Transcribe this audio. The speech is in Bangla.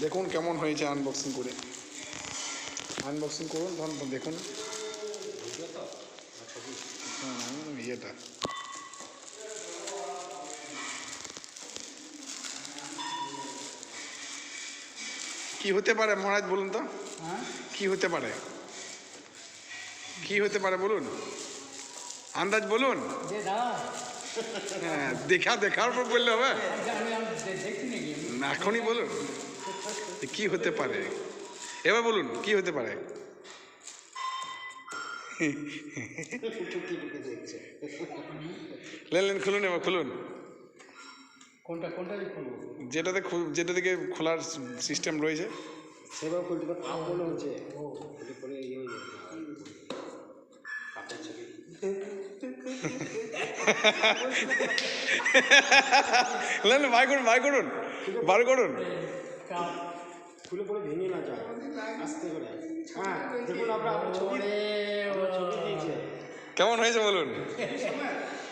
দেখুন কেমন হয়েছে আনবক্সিং করে। আনবক্সিং করুন তখন দেখুন। ইয়েটা। কি হতে পারে মহারাজ বলুন তো? হ্যাঁ? কি হতে পারে? কি হতে পারে বলুন? আন্দাজ বলুন? হ্যাঁ, দেখা দেখার পর বললে হবে। এখনই বলুন। কি হতে পারে? এবার বলুন কি হতে পারে? লেন লেন খুলুন এবার খুলুন। কোনটা কোনটা যেটাতে যেটা থেকে খোলার সিস্টেম রয়েছে। সেভাবে খুলতে পারে। আপ হচ্ছে। খুলে পরে ইয়ে হয়ে যাবে। লেন বাই করুন বাই করুন বার করুন। খুলে পরে ভেঙে না যায় আস্তে করে। হ্যাঁ দেখুন আপনার ছবি ছবি দিয়েছে কেমন হয়েছে বলুন?